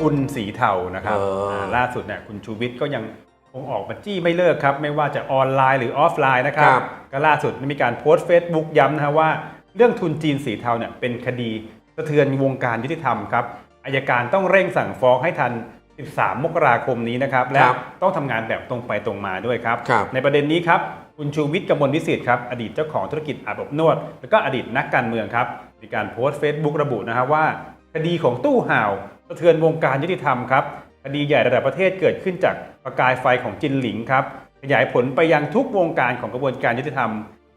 ทุนสีเทานะครับเอออ่าล่าสุดเนี่ยคุณชูวิทย์ก็ยังคงออกมาจี้ไม่เลิกครับ ไม่ว่าจะออนไลน์หรือออฟไลน์นะครับ ครับก็ล่าสุดมีการโพสต์ Facebook ย้ำนะฮะว่า เรื่องทุนจีนสีเทาเนี่ยเป็นคดีสะเทือนวงการยุติธรรมครับอายการต้องเร่งสั่งฟ้องให้ทัน 13 มกราคมนี้นะครับ และครับต้องทำงานแบบตรงไปตรงมาด้วยครับ ครับ ในประเด็นนี้ครับ คุณชูวิทย์กมลวิสิทธิ์ครับ อดีตเจ้าของธุรกิจอาบอบนวด แล้วก็อดีตนักการเมืองครับ มีการโพสต์ Facebook ระบุนะครับว่า คดีของตู้ห่าวสะเทือนวงการยุติธรรมครับคดีใหญ่ระดับประเทศเกิดขึ้นจากประกายไฟของจินหลิงครับขยายผลไปยังทุกวงการของกระบวนการยุติธรรม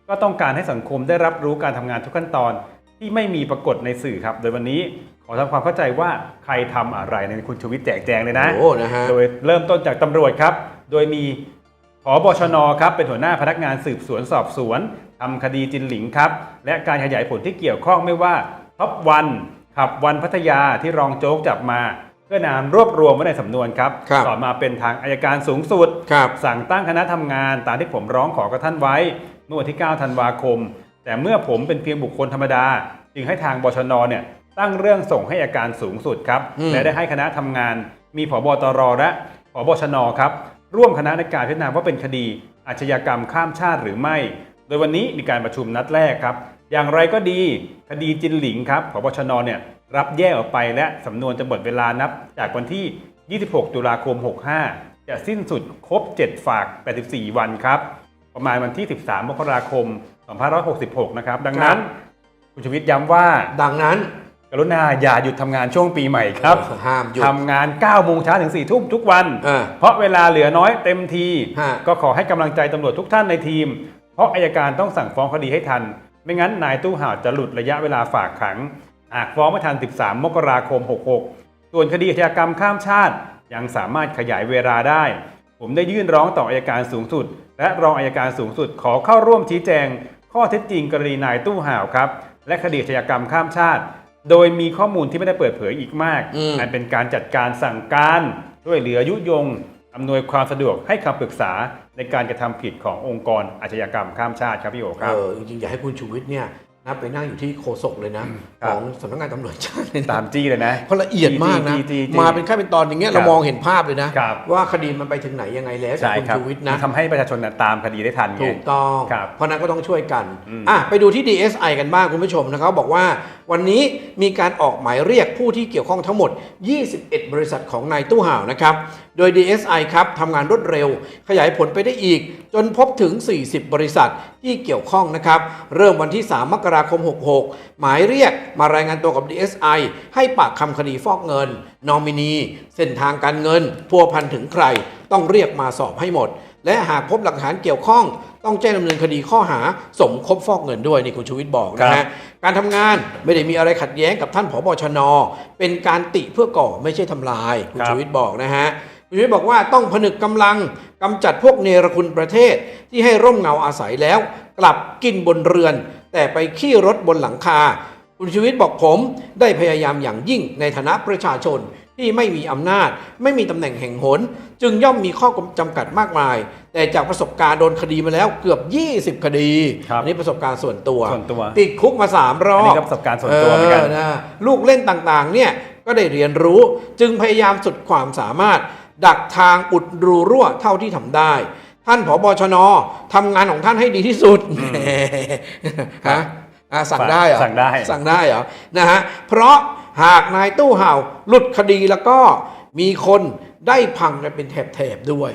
ก็ต้องการให้สังคมได้รับรู้การทำงานทุกขั้นตอนที่ไม่มีปรากฏในสื่อครับ โดยวันนี้ขอทำความเข้าใจว่าใครทำอะไรในยคุณชูวิทย์แจกแจงเลยนะโอ้นะฮะโดยเริ่มต้นจากตำรวจครับ โดยมีผบชนครับเป็นหัวหน้าพนักงานสืบสวนสอบสวนทำคดีจินหลิงครับ และการขยายผลที่เกี่ยวข้องไม่ว่าท็อปวัน ขับวันพัทยาที่รองโจ๊กจับมา เพื่อนำรวบรวมไว้ในสำนวนครับครับต่อมาเป็นทางอายการสูงสุด ครับสั่งตั้งคณะทำงานตามที่ผมร้องขอกับท่านไว้ เมื่อวันที่ 9 ธันวาคม แต่เมื่อผมเป็นเพียงบุคคลธรรมดา จึงให้ทางบชนเนี่ยตั้งเรื่องส่งให้อาการสูงสุดครับ อืม และได้ให้คณะทำงาน มีผบตรและผบชนครับ ร่วมคณะในการพิจารณาว่าเป็นคดีอาชญากรรมข้ามชาติหรือไม่ โดยวันนี้มีการประชุมนัดแรกครับ อย่างไรก็ดีคดีจินหลิงครับผบชนเนี่ยรับแยกออกไปและสำนวนจะหมดเวลานับ จากวันที่ 26 ตุลาคม 65 จะสิ้นสุดครบ 7 ฝาก 84 วันครับ ประมาณวันที่ 13 มกราคม 2566 นะครับ ดังนั้น คุณชวิตย้ำว่า ดังนั้น กรุณาอย่าหยุดทำงานช่วงปีใหม่ครับห้ามหยุดทำงาน 9 โมงเช้าถึง 4 ทุ่มทุกวันอ่าเพราะเวลาเหลือน้อยเต็มทีฮะก็ขอให้กำลังใจตำรวจทุกท่านในทีม เพราะอายการต้องสั่งฟ้องคดีให้ทัน ไม่งั้นนายตู้ห่าวจะหลุดระยะเวลาฝากขังหากฟ้องไม่ทัน 13 มกราคม 66 ส่วนคดีอาชญากรรมข้ามชาติ ยังสามารถขยายเวลาได้ ผมได้ยื่นร้องต่ออายการสูงสุด และรองอายการสูงสุดขอเข้าร่วมชี้แจง ข้อเท็จจริงกรณีนายตู้ห่าวครับ และคดีอาชญากรรมข้ามชาติ โดยมีข้อมูลที่ไม่ได้เปิดเผยอีกมากอืมอันเป็นการจัดการสั่งการช่วยเหลือยุยง อำนวยความสะดวกให้คำปรึกษาในการกระทำผิดขององค์กรอาชญากรรมข้ามชาติครับพี่โอครับ เออจริงๆ อยากให้คุณชูวิทย์เนี่ยนะไปนั่งอยู่ที่โฆษกเลยนะ ครัขบองสำนักงานตำรวจชาติเลยนะตามจี้เลยนะ เพราะละเอียดมากนะจี้จี้จี้มาเป็นขั้นเป็นตอนอย่างเงี้ยครับเรามองเห็นภาพเลยนะ ครับ ว่าคดีมันไปถึงไหนยังไงแล้วจากใช่คุณครับชูวิทย์นะ ทำให้ประชาชนน่ะตามคดีได้ทันไง ถูกต้อง ครับเพราะนั้นก็ต้องช่วยกัน อืมอะไปดูที่ DSI กันบ้างคุณผู้ชมนะครับบอกว่าวันนี้มีการออกหมายเรียกผู้ที่เกี่ยวข้องทั้งหมด 21 บริษัทของนายตู้ห่าวนะครับ โดย DSI ครับทำงานรวดเร็ว ขยายผลไปได้อีก จนพบถึง 40 บริษัทที่เกี่ยวข้องนะครับ เริ่มวันที่ 3 มกราคม 66 หมายเรียกมารายงานตัวกับ DSI ให้ปากคำคดีฟอกเงิน นอมินี เส้นทางการเงินพัวพันถึงใคร ต้องเรียกมาสอบให้หมด และหากพบหลักฐานเกี่ยวข้อง ต้องแจ้งดำเนินคดีข้อหาสมคบฟอกเงินด้วยนี่คุณชูวิทย์บอกนะครัฮะบการทำงานไม่ได้มีอะไรขัดแย้งกับท่านผบชน เป็นการติเพื่อก่อไม่ใช่ทำลายคุณครับชูวิทย์บอกนะฮะคุณชูวิทย์บอกว่าต้องผนึกกำลังกำจัดพวกเนรคุณประเทศที่ให้ร่มเงาอาศัยแล้ว กลับกินบนเรือน แต่ไปขี้รถบนหลังคา คุณชูวิทย์บอกผมได้พยายามอย่างยิ่งในฐานะประชาชน ที่ไม่มีอำนาจ ไม่มีตำแหน่งแห่งหน จึงย่อมมีข้อจำกัดมากมาย แต่จากประสบการณ์โดนคดีมาแล้วเกือบ 20 คดีครับอันนี้ประสบการณ์ส่วนตัว ส่วนตัว ติดคุกมาสามรอบอันนี้ก็ประสบการณ์ส่วนตัวเหมือนกัน นะลูกเล่นต่างๆ เนี่ยก็ได้เรียนรู้ จึงพยายามสุดความสามารถ ดักทางอุดรูรั่วเท่าที่ทำได้ ท่านผบชนทำงานของท่านให้ดีที่สุดฮะอะสั่งได้เหรอสั่งได้ สั่งได้เหรอนะฮะเพราะ หากนายตู้เห่าหลุดคดีแล้วก็มีคนได้พังกันเป็นแถบๆด้วย